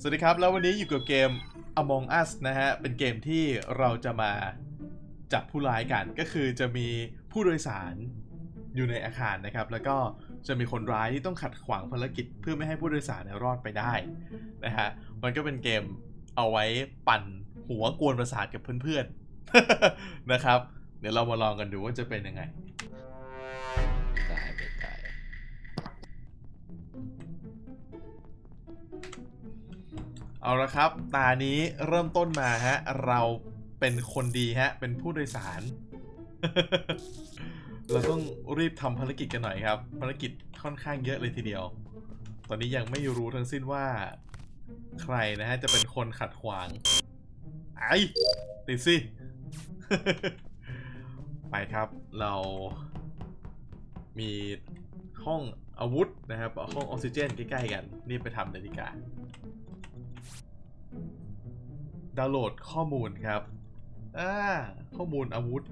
สวัสดีครับ แล้ววันนี้อยู่กับเกม Among Us นะฮะ เป็นเกมที่เราจะมาจับผู้ร้ายกันก็คือจะมีผู้โดยสารอยู่ในอาคารนะครับ แล้วก็จะมีคนร้ายที่ต้องขัดขวางภารกิจ เพื่อไม่ให้ผู้โดยสารรอดไปได้นะฮะมันก็เป็นเกมเอาไว้ปั่นหัวกวนประสาทกับเพื่อนๆนะครับ เดี๋ยวเรามาลองกันดูว่าจะเป็นยังไง เอาละครับ ตานี้เริ่มต้นมาฮะ เราเป็นคนดีฮะ เป็นผู้โดยสาร เราต้องรีบทำภารกิจกันหน่อยครับ ภารกิจค่อนข้างเยอะเลยทีเดียว ตอนนี้ยังไม่รู้ทั้งสิ้นว่า ใครนะฮะ จะเป็นคนขัดขวาง ไอ้ติดสิ ไปครับ เรามีห้องอาวุธนะครับ ห้องออกซิเจนใกล้ๆกันรีบไปทำเลยดีกา ดาวน์โหลดข้อมูลครับอ่าข้อมูลอาวุธ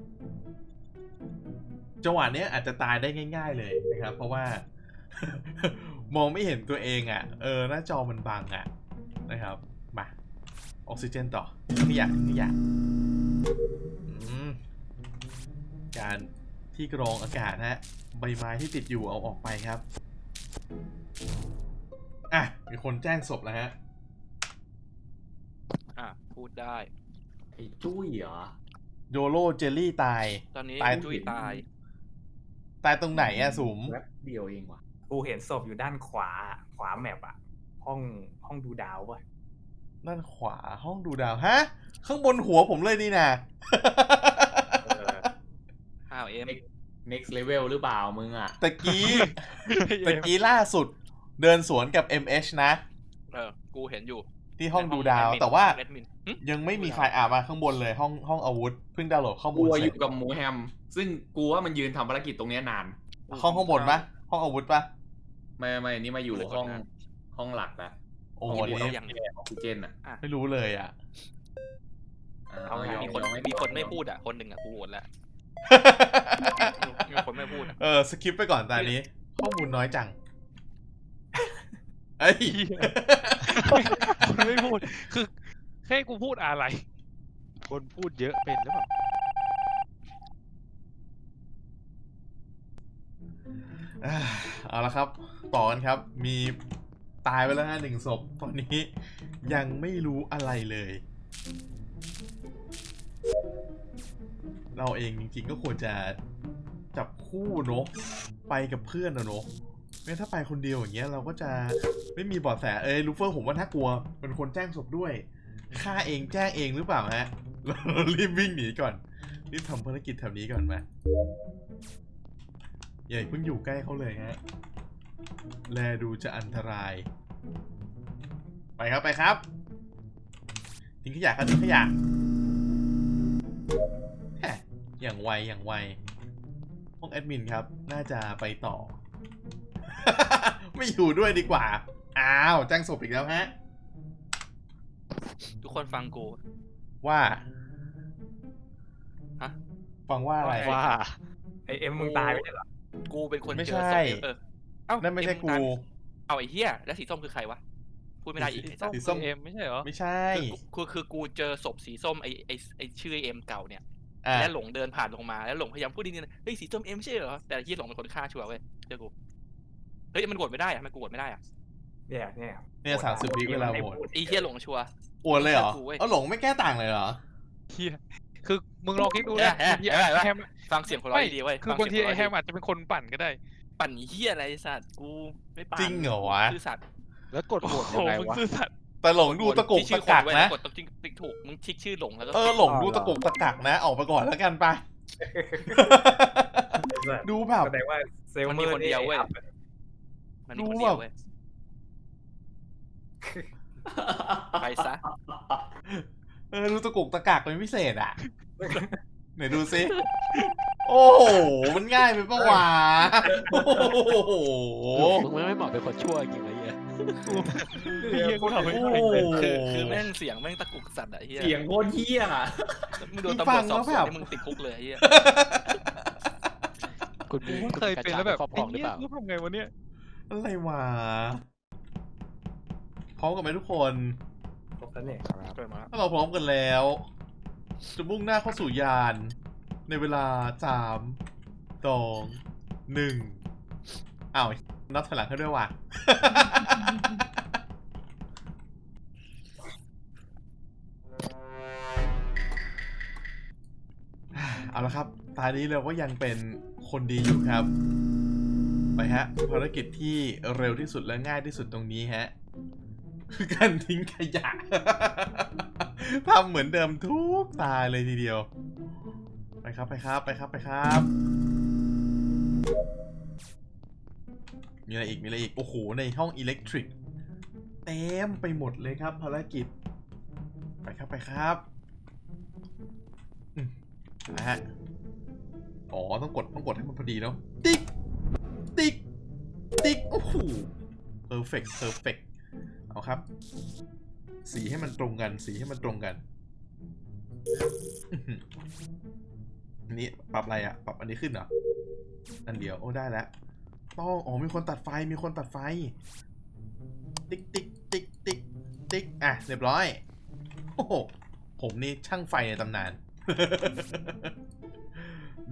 จังหวะเนี้ยอาจจะตายได้ง่าย ๆ เลยนะครับ เพราะว่า มองไม่เห็นตัวเองอะ่ะ เออ หน้าจอมันบังอะ่ะ นะครับ มา ออกซิเจนต่อนี่อยากนี่อยากอืมการที่กรองอากาศนะฮะ ใบไม้ที่ติดอยู่เอาออกไปครับ อะ มีคนแจ้งศพแล้วฮะ พูดได้ ไอ้จุ้ยเหรอ โยโรเจลลี่ตาย ตอนนี้ตาย จุ้ยตาย ตายตรงไหนอะสุมแวบเดียวเองว่ะ กูเห็นศพอยู่ด้านขวา ขวาแมปอะห้องห้องดูดาวป่ะด้านขวาห้องดูดาวฮะ ข้างบนหัวผมเลยนี่นะเอออ้าวเอ็ม next level หรือเปล่ามึงอะตะกี้ตะกี้ล่าสุด เดินสวนกับ MH นะ เออ กูเห็นอยู่ ที่ห้องดูดาวในแต่ว่าแอดมินหึยังไม่มีใครอ่ามาข้างบนเลยห้องห้องอาวุธเพิ่งดาวน์โหลดข้อมูกูลอเสร็จยู่กับหมูแฮม ซึ่งกูว่ามันยืนทำภารกิจตรงเนี้ยนาน ห้องข้างบนปะห้องอาวุธปะไม่ไม่นี่มาอยู่ห้องห้องหลักละโอ้ห้โหองที่นี่ต้องแอร์ออกซิเจนอะไม่รู้เลยอะอ่าเอาไงยอมีคนยอมีคนไม่พูดอะคนหนึ่งอะกูโหวตแล้วมีคนไม่พูดอะเออสคิปไปก่อนตอนนี้ ข้อมูลน้อยจัง เอ้ยคนไม่พูด คือแค่กูพูดอะไร คนพูดเยอะเป็นหรือเปล่า อ่าเอาละครับ ต่อกันครับ มีตายไปแล้วฮะหนึ่งศพ ตอนนี้ยังไม่รู้อะไรเลย เราเองจริงๆก็ควรจะจับคู่เนอะไปกับเพื่อนนะเนอะไม่ งั้นถ้าไปคนเดียวอย่างเงี้ยเราก็จะไม่มีเบอดแสเอ้ยลูเฟอร์ผมว่าน่ากลัวเป็นคนแจ้งศพด้วยฆ่าเองแจ้งเองหรือเปล่าฮะเรารีบวิ่งหนีก่อนรีบทำภารกิจแถวนี้ก่อนไหมอย่าเพิ่งอยู่ใกล้เขาเลยฮะแลดูจะอันตราย ไปครับไปครับ ทิ้งขยะครับทิ้งขยะแหมอย่างไวอย่างไวห้องแอดมินครับ น่าจะไปต่อ ไม่อยู่ด้วยดีกว่า อ้าวแจ้งศพอีกแล้วฮะ ทุกคนฟังกู ว่าฮะ ฟังว่าอะไร ว่า ไอเอ็มมึงตายไม่ใช่เหรอ กูเป็นคนไม่เจอใช่ศพเออเอ้านั่นไม่ใช่เอ็กูตายเอาไอ้เหี้ยแล้วสีส้มคือใครวะ พูดไม่ได้อีกไอ้สัสสีส้ม เอ็มไม่ใช่เหรอ ไม่ใช่ คือคือคือกูเจอศพสีส้มไอ้ไอ้ไอ้ชื่อเอ็มเก่าเนี่ย อะแล้วหลงเดินผ่านลงมาแล้วหลงพยายามพูดดีๆนะเฮ้ยสีส้มเอ็มไม่ใช่เหรอแต่ที่หลงเป็นคนฆ่าชัวร์เว้ยเจอกู เฮ้ยมันโหวตไม่ได้อะทำไมกูโหวตไม่ได้อะเนี่ยเนี่ยเนี่ยสามสิบวิเวลาโหวตไอ้เหี้ยหลงชัวร์อวดเลยเหรอเชื่อกูเว้ยเอาหลงไม่แก้ต่างเลยเหรอ เฮียคือมึงลองคิดดูนะเอ๊ะบางทีเอ๊ะเอ๊ะไอ้แฮมฟังเสียงคนร้อยดีๆเว้ยคือบางทีฟัไอ้เสีแฮยงมคนร้ยอาจจะเป็นคนปั่นก็ได้ ปั่นเหี้ยอะไรไอ้สัตว์กูไม่ปั่นจริงเหรอวะ คือสัตว์แล้วกดโหวตยังไงมึงวะ ซื่อสัตย์แต่หลงดูตะกุกที่ชื่ตะอคกักเว้ยนะกดติ๊กติ๊กถูกมึงชิกชื่อหลงแล้วก็เออหลงดูตะกุกตะกักนะ ออกไปก่อนแล้วกันไป ดูแบบ แสดงว่าเซลล์มันมีคนเดียวเว้ยอัพ มันมีคนเดียวเว้ยไปซะ เออดูตะกุกตะกักเป็นพิเศษอะ ไหนดูซิ โอ้โห มันง่ายไปปะวะ โอ้โหมึงไม่เหมาะเป็นคนชั่วจริงเลยเหี้ยเฮียกูทำไม่โอ้ได้โหเลยคือคือแม่งเสียงแม่งตะกุกสัตว์อะเฮียเสียงโคตรเฮี้ยมึงดูคือตำฟัรวจงสอบสแล้ววนแบบนี่มึงติดคุกเลยเฮียคุณกูเคยเป็นแล้วแบบไอ้เหี้ยกูทำไงวะเนี่ย อะไรวะพร้อมกันไหมทุกคนครบแล้วเนี่ยเกิดมาแล้วถ้าเราพร้อมกันแล้ว จะมุ่งหน้าเข้าสู่ยาน ในเวลาสามสองหนึ่งอ้าวนับถอยหลังให้ด้วยว่ะ เอาละครับ ตอนนี้เราก็ยังเป็นคนดีอยู่ครับ ไปฮะภารกิจที่เร็วที่สุดและง่ายที่สุดตรงนี้ฮะคือการทิ้งขยะทำเหมือนเดิมทุกตาเลยทีเดียว ไปครับไปครับไปครับไปครับ มีอะไรอีกมีอะไรอีก โอ้โห ในห้องอิเล็กทริกเต็มไปหมดเลยครับภารกิจ ไปครับไปครับนะฮะ อ๋อ ต้องกดต้องกดให้มันพอดีเนาะติ๊ก ติ๊กโอ้โห perfect perfect เอาครับ สีให้มันตรงกัน สีให้มันตรงกันอันนี้ปรับอะไรอะปรับอันนี้ขึ้นเหรออันเดียวโอ้ได้แล้วต้องอ๋อมีคนตัดไฟมีคนตัดไฟ ติ๊กติ๊กติ๊กติ๊กติ๊กอะเรียบร้อยโอ้โหผมนี่ช่างไฟในตำนาน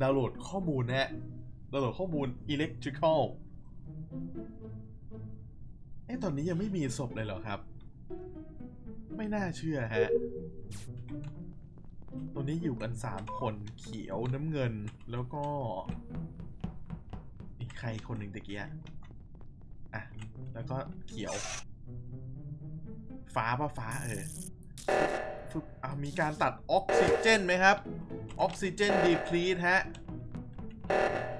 ดาวน์โหลดข้อมูลนะฮะดาวน์โหลดข้อมูล electrical เอ๊ะตอนนี้ยังไม่มีศพเลยเหรอครับ ไม่น่าเชื่อฮะ ตัวนี้อยู่กันสามคนเขียวน้ำเงินแล้วก็ อีกใครคนหนึ่งตะเกี้อะอะ แล้วก็เขียว ฟ้าป่ะฟ้าเออฟึบอะมีการตัดออกซิเจนไหมครับ ออกซิเจนดีพลีทฮะ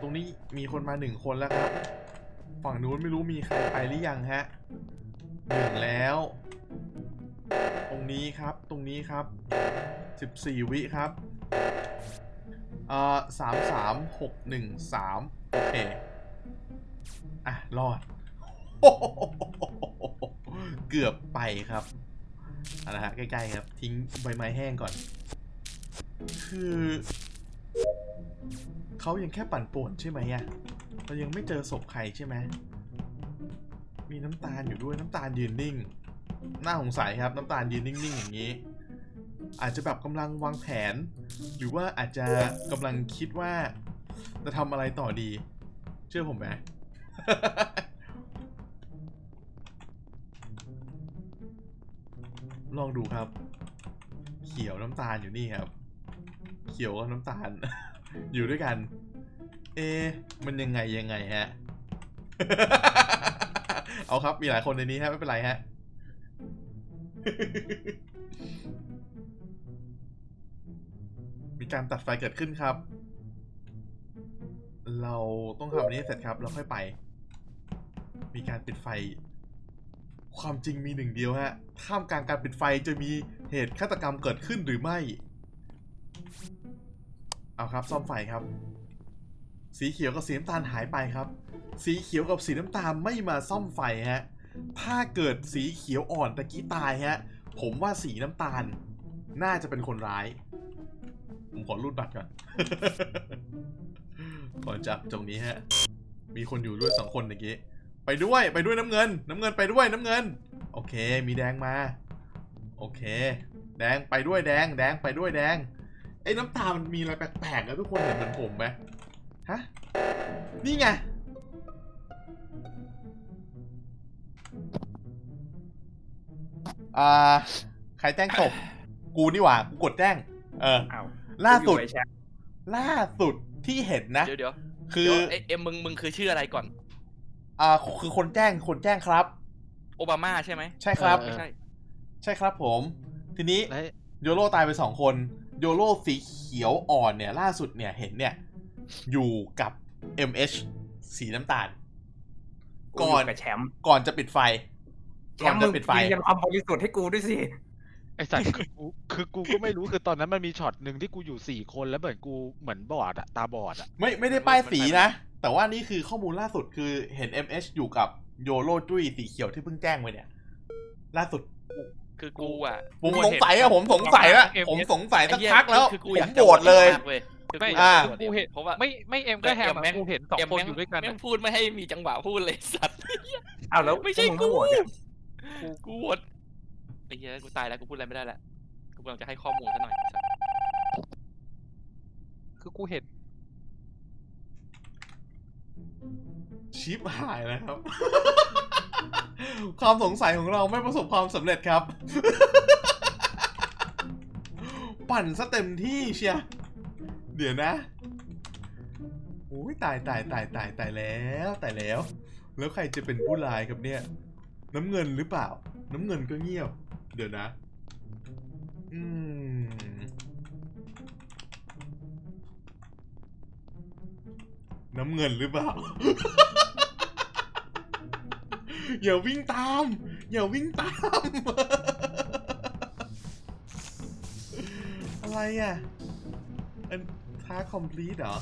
ตรงนี้มีคนมาหนึ่งคนแล้วครับ ฝั่งนู้นไม่รู้มีใครไปหรือยังฮะหนึ่งแล้ว ตรงนี้ครับตรงนี้ครับสิบสี่วิครับเอ่อสามสามหกหนึ่งสามโอเค อะ รอด เกือบไปครับอาละฮะใกล้ๆครับ ทิ้งใบไม้แห้งก่อน คือ เขายังแค่ปั่นป่วนใช่ไหมอะ เรายังไม่เจอศพใครใช่ไหม มีน้ำตาลอยู่ด้วยน้ำตาลยืนนิ่ง น่าสงสัยครับน้ำตาลยืนนิ่งๆอย่างนี้ อาจจะแบบกำลังวางแผน หรือว่าอาจจะกำลังคิดว่า จะทำอะไรต่อดี เชื่อผมไหมลองดูครับ เขียวน้ำตาลอยู่นี่ครับ เขียวกับน้ำตาล อยู่ด้วยกัน เอะมันยังไงยังไงฮะ เอาครับมีหลายคนในนี้ฮะไม่เป็นไรฮะ มีการตัดไฟเกิดขึ้นครับ เราต้องทำอันนี้เสร็จครับแล้วค่อยไป มีการปิดไฟ ความจริงมีหนึ่งเดียวฮะท่ามกลางการปิดไฟจะมีเหตุฆาตกรรมเกิดขึ้นหรือไม่ เอาครับซ่อมไฟครับ สีเขียวกับสีน้ำตาลหายไปครับ สีเขียวกับสีน้ำตาลไม่มาซ่อมไฟฮะ ถ้าเกิดสีเขียวอ่อนตะกี้ตายฮะ ผมว่าสีน้ำตาล น่าจะเป็นคนร้าย ผมขอรูดบัตรก่อน ก่อนจากตรงนี้ฮะ มีคนอยู่ด้วยสองคนตะกี้ ไปด้วยไปด้วยน้ำเงิน น้ำเงินไปด้วยน้ำเงิน โอเค มีแดงมา โอเค แดงไปด้วยแดง แดงไปด้วยแดงไอ้น้ำตาลมันมีอะไรแปลกๆนะทุกคนเห็นเหมือนผมไหม ฮะ นี่ไง อ่า ใครแจ้งศพ กูนี่หว่า กูกดแจ้ง เออ อ้าวล่าสุด อยู่ไอ้แชมป์ล่าสุดที่เห็นนะ เดี๋ยวเดี๋ยวคือเดี๋ยวเอ้ยเอ็มมึงมึงคือชื่ออะไรก่อน อ่าคือคนแจ้ง คนแจ้งครับ โอบามาใช่ไหมใช่ครับไม่ใช่ ใช่ครับผม ทีนี้ และโยโร่ตายไปสองคน โยโร่สีเขียวอ่อนเนี่ย ล่าสุดเนี่ยเห็นเนี่ย อยู่กับ MH สีน้ำตาลกูก่อนยู่กับแชมป์ก่อนจะปิดไฟแชก่อนมป์จะมึงปิดไฟยืนยันความบริสุทธิ์ให้กูด้วยสิไอสัตว์คือกูคือกูก็ไม่รู้คือตอนนั้นมันมีช็อตหนึ่งที่กูอยู่สี่คนแล้วเหมือนกูเหมือนบอดอะตาบอดอะไม่ไม่ได้ป้ายสีนะ แต่ว่านี่คือข้อมูลล่าสุดคือเห็น MH อยู่กับโยโร่จุ้ยสีเขียวที่เพิ่งแจ้งไปเนี่ย ล่าสุดคือกูอะผมกูสงสัยอะผมสงสัยละผมสงสัยสักพักแล้วคือกูผอยามกโหวตเลย มากเว้ยคือกูไม่อยากจะกูเห็นเพราะว่า ไม่ไม่เอ็มก็แฮมแต่เอ็มแม่อะง กูเห็นสองเอ็มคนแม่งอยู่ด้วยกันแม่อะงพูดไม่ให้มีจังหวะพูดเลยสัตว์ อ้าวแล้วไม่ใช่พวกูงโหวตเนี่ยกูกูโหวตไอ้เหี้ยกูตายแล้วกูพูดอะไรไม่ได้แล้วกูกำลังจะให้ข้อมูลซะหน่อยคือกูเห็นชิปหายแล้วครับ ความสงสัยของเราไม่ประสบความสำเร็จครับ ปั่นซะเต็มที่เชีย เดี๋ยวนะโอ้ยตายตายตายตายตายแล้วตายแล้ว แล้วใครจะเป็นผู้ร้ายครับเนี่ย น้ำเงินหรือเปล่า น้ำเงินก็เงียบ เดี๋ยวนะ อืม น้ำเงินหรือเปล่า อย่าวิ่งตาม อย่าวิ่งตาม อะไรอะ ท่า complete เหรอ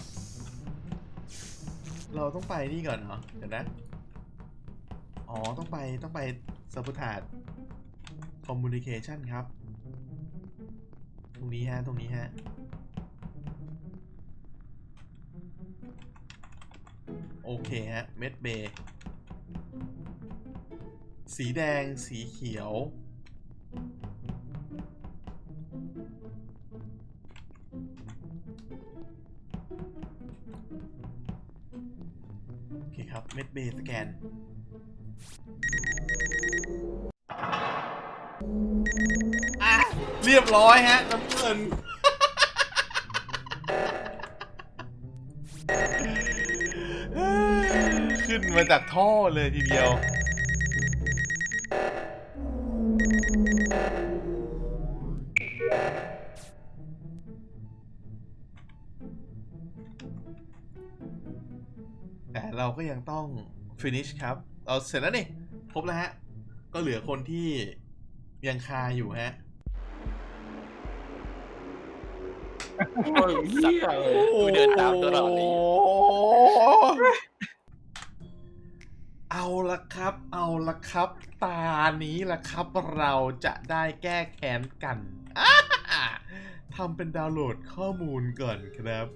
เราต้องไปนี่ก่อนเหรอ เดี๋ยวนะ อ๋อ ต้องไป ต้องไปสัพทา communication ครับ ตรงนี้ฮะ ตรงนี้ฮะ โอเคฮะ เม็ดเบย์สีแดง สีเขียว เม็ดเบสแกน อะ เรียบร้อยฮะน้ำเงินขึ้นมาจากท่อเลยทีเดียว ก็ยังต้อง finish ครับ เอาเสร็จแล้วนี่ครบแล้วฮะ ก็เหลือคนที่ยังคาอยู่ฮะโอ้ยเหี้ยกูเดินตามตลอดเลยเอาละครับ เอาละครับ ตานี้ละครับเราจะได้แก้แค้นกันอ่าทำเป็นดาวน์โหลดข้อมูลก่อนครับ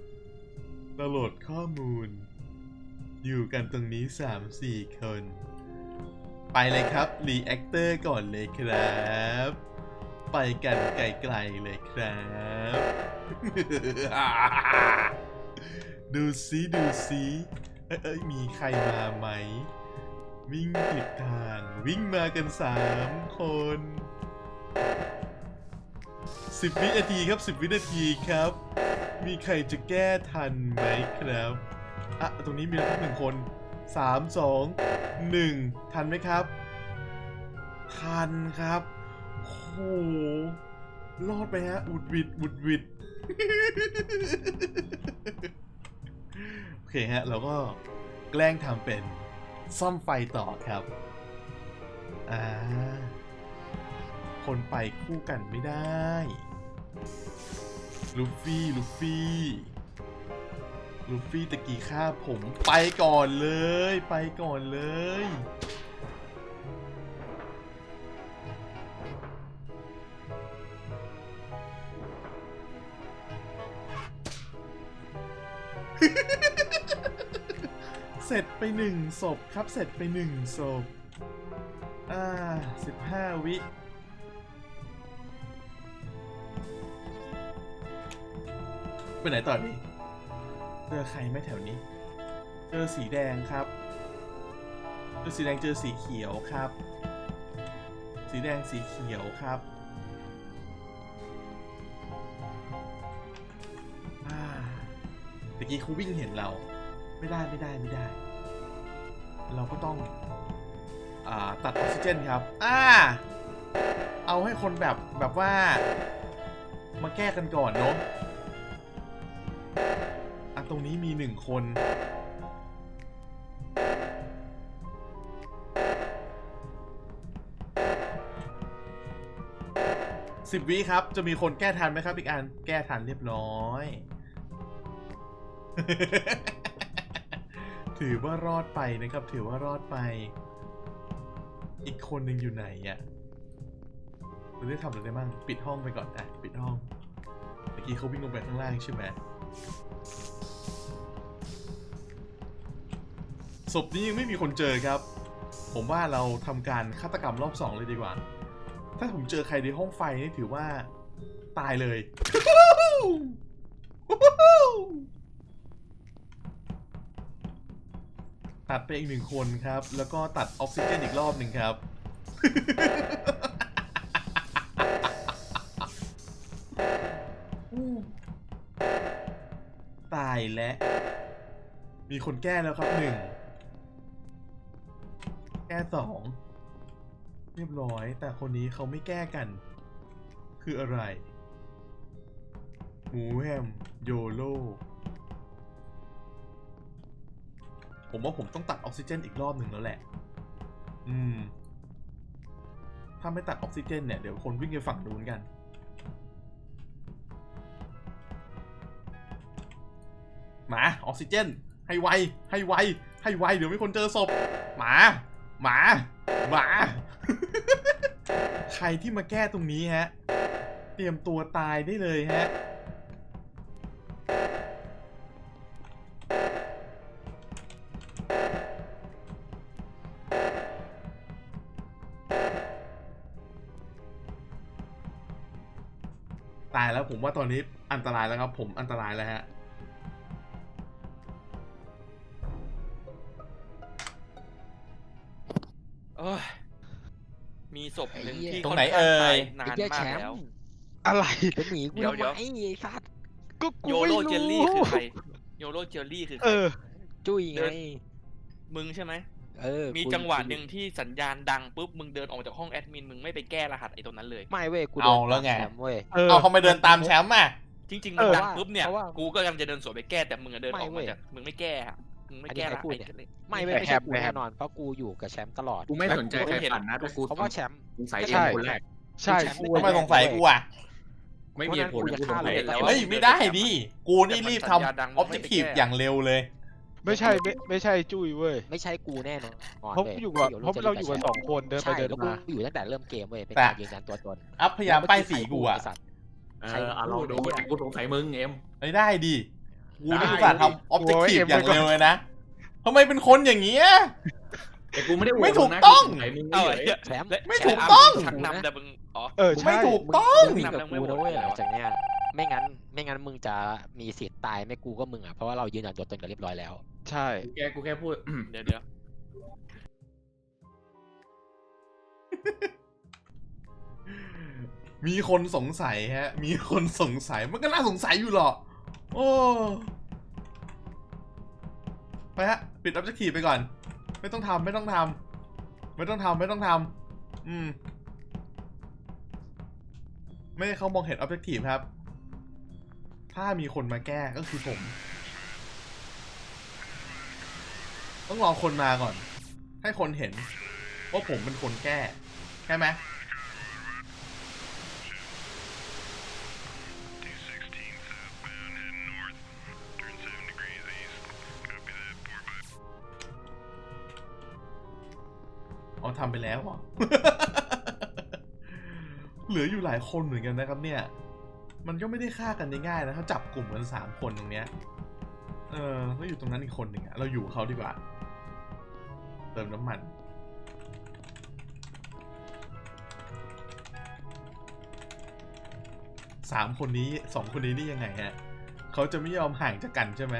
ดาวน์โหลดข้อมูล อยู่กันตรงนี้ 3-4 คน ไปเลยครับ รีแอคเตอร์ก่อนเลยครับ ไปกันไกลๆเลยครับ ดูซิดูซิเอ้ยมีใครมาไหม วิ่งผิดทาง วิ่งมากันสามคนสิบวินาทีครับสิบวินาทีครับ มีใครจะแก้ทันไหมครับ อะ ตรงนี้มีแล้วหนึ่งคนสามสองหนึ่งทันไหมครับ ทันครับโอ้โหรอดไปฮะอุดวิดอุดวิดโอเคฮะ เราก็แกล้งทำเป็นซ่อมไฟต่อครับ อ่า คนไปคู่กันไม่ได้ ลูฟี่ ลูฟี่ ลูฟี่ตะกี้ฆ่าผมไปก่อนเลย ไปก่อนเลย เสร็จไปหนึ่งศพครับเสร็จไปหนึ่งศพ อ่าสิบห้าวิไปไหนต่อดี เจอใครไหมแถวนี้ เจอสีแดงครับ เจอสีแดงเจอสีเขียวครับ สีแดงสีเขียวครับตะกี้เขาวิ่งเห็นเรา ไม่ได้ไม่ได้ไม่ได้ เราก็ต้องอตัดออกซิเจนครับ อ่า เอาให้คนแบบแบบว่า มาแก้กันก่อนเนาะ อะตรงนี้มีหนึ่งคน สิบวิครับ จะมีคนแก้ทันไหมครับ อีกอัน แก้ทันเรียบร้อย ถือว่ารอดไปนะครับ ถือว่ารอดไป อีกคนหนึ่งอยู่ไหนอะ่ะเราได้ทำอะไรได้บ้าง ปิดห้องไปก่อนอะ ปิดห้อง เมื่อกี้เขาวิ่งลงไปข้างล่างใช่ไหม ศพนี้ยังไม่มีคนเจอครับ ผมว่าเราทำการฆาตกรรมรอบสองเลยดีกว่า ถ้าผมเจอใครในห้องไฟนี่ถือว่า ตายเลย ตัดไปอีกหนึ่งคนครับ แล้วก็ตัดออกซิเจนอีกรอบหนึ่งครับตายแล้วมีคนแก้แล้วครับหนึ่ง ก้สองเรียบร้อย แต่คนนี้เขาไม่แก้กัน คืออะไร หมูแฮมโยโลผมว่าผมต้องตัดออกซิเจนอีกรอบหนึ่งแล้วแหละ อืม ถ้าไม่ตัดออกซิเจนเนี่ย เดี๋ยวคนวิ่งไปฝั่งนู้นกันหมา ออกซิเจน ให้ไว ให้ไว ให้ไว เดี๋ยวมีคนเจอศพหมา หมา หมา ใครที่มาแก้ตรงนี้ฮะ เตรียมตัวตายได้เลยฮะ ตายแล้วผมว่าตอนนี้อันตรายแล้วครับ ผมอันตรายแล้วฮะ ศพหนึ่งที่ตรงไหนค่อข้าเอ่ยตาไอ้นานเหี้ยมาแชกมแล้ว ป์อะไร จะหนีกูเดี๋ยวทำเดี๋ยวไมไอ้สัตว์ก็กูโยไม่โรรู้เจลลี่คือใครโยโรเจลลี่คือใคเอร อ จุ้ยเดิไงน มึงใช่ไหม เออมีกูจังหวะหนึ่งที่สัญญาณดังปุ๊บมึงเดินออกมาจากห้องแอดมินมึงไม่ไปแก้รหัสไอ้ตรงนั้นเลย ไม่เว้ยกูเอาดินแล้วไงตามชมป์เว้ย เออ เอาเขาไปเดินตามแชมป์อะ จริงๆเอมันอดังปุ๊บเนี่ย เพราะว่ากูก็กำลังจะเดินสวนไปแก้แต่มึงอะเดินออกไม่เว้มาย จากมึงไม่แก้อะมึง ไม่อันนี้แก้ใครละพูดไอ้เนี่ยเจลลี่ไม่เว้ยไม่ไม่แฮใช่ปกูไม่แฮปแน่นอน เพราะกูอยู่กับแชมป์ตลอดกูไม่สนใจใครผ่านนะแต่กูเพราะว่าแชมป์ สงสัยใช่เอ็มคนแรก ใช่แชมป์กูทำไมสงสัยกูอะ ไม่มีเหตุผลเพราะฉะนั้นกูกูสงสัยจะฆ่าเลยเฮ้ย ไม่ได้ดิกูนี่รีบทำออบเจกตีฟอย่างเร็วเลย ไม่ใช่ไม่ไม่ใช่จุ้ยเว้ยไม่ใช่กูแน่นอนเพราะว้อยู่กับที่เพราะเราอยู่กับสองคนเดินไปใช่เดินแล้วกูมา อยู่ตั้งแต่เริ่มเกมเว้ยเป็นแต่การยืนยันตัวตนอัพพยายามป้ายสีกูอะไสัตว์เออเอาลองดูแต่กูสงสัยมึงเอ็มไม่ได้ดิ กูนี่ได้ อุตส่าห์ทำออบเจกตีฟอย่างเร็วเลยนะทำไมเป็นคนอย่างเงี้ย แต่กูไม่ได้โหวตไม่ถูกมึนะต้องกูสงสัยมึงเอ้าเฉไอ้ยเหี้ยแชมป์และไม่ถูกต้อง ชักนำแต่มึงอ๋อ เออไม่ใช่ถูกต้อง มึวิ่งกับนำนำไม่กูโหวตนะเว้ยเลยเหรอหลังจากเนี้ยไม่งั้น ไม่งั้นมึงจะมีสิทธิ์ตายไม่กูก็มึงอะเพราะว่าเรายืนยันตัวตนกันเรียบร้อยแล้ว ใช่กูแค่กูแค่พูดอืมเดี๋ยวเดี๋ยวมีคนสงสัยฮะ มีคนสงสัย มันก็น่าสงสัยอยู่หรอก โอ้ ไปฮะ ปิด objective ไปก่อน ไม่ต้องทำไม่ต้องทำไม่ต้องทำไม่ต้องทำอืม ไม่ให้เขามองเห็น objective ครับ ถ้ามีคนมาแก้ก็คือผม ต้องรอคนมาก่อน ให้คนเห็นว่าผมเป็นคนแก้ ใช่ไหม อ๋อทำไปแล้วเหรอเหลืออยู่หลายคนเหมือนกันนะครับเนี่ย มันก็ไม่ได้ฆ่ากันง่ายๆนะเขาจับกลุ่มกันสามคนตรงเนี้ย เออแล้วอยู่ตรงนั้นอีกคนหนึ่งอะเราอยู่กับเขาดีกว่า เติมน้ำมัน สามคนนี้สองคนนี้นี่ยังไงฮะ เขาจะไม่ยอมห่างจากกันใช่ไหม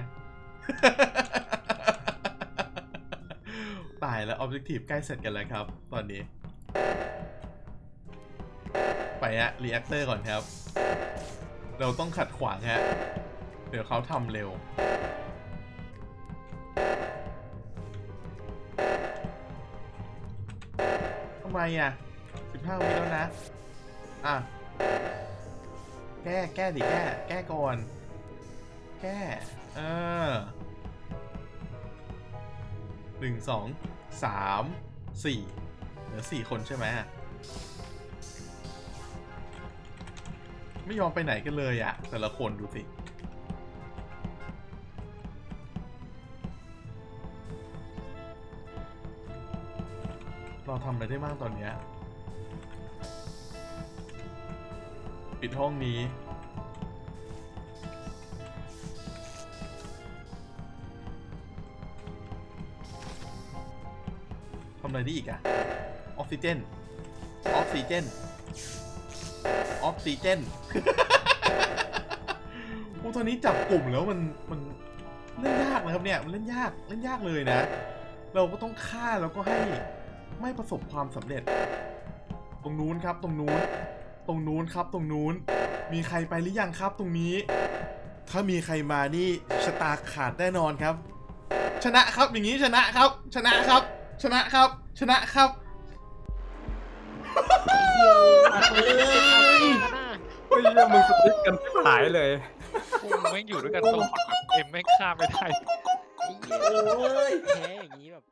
ตายแล้ว Objective ใกล้เสร็จกันแล้วครับ ตอนนี้ ไปฮะ Reactor ก่อนครับ เราต้องขัดขวางฮะ เดี๋ยวเขาทำเร็ว ทำไมอะ 15 วิแล้วนะ อะ แก้ แก้ดิแก้ แก้ก่อน แก้ เออ หนึ่งสองสามสี่เหลือสี่คนใช่ไหมไม่ยอมไปไหนกันเลยอะแต่ละคนดูสิเราทำอะไรได้บ้างตอนเนี้ย ปิดห้องนี้ำอะไรได้อีกอะออกซิเจน ออกซิเจน ออกซิเจนโอ้ตอนนี้จับกลุ่มแล้วมันมันเล่นยากนะครับเนี่ยมันเล่นยากเล่นยากเลยนะ เราก็ต้องฆ่าแล้วก็ให้ไม่ประสบความสำเร็จ ตรงนู้นครับตรงนู้น ตรงนู้นครับตรงนู้น มีใครไปหรือยังครับตรงนี้ ถ้ามีใครมานี่ชะตาขาดแน่นอนครับ ชนะครับอย่างนี้ชนะครับ ชนะครับ ชนะครับ ชนะครับเฮ้ยมึงสติ๊กกันที่หายเลยกูแม่งอยู่ด้วยกันตลอดแบบเอ็มแม่งฆ่าไม่ได้ ไอ้เหี้ยแพ้อย่างนี้แบบ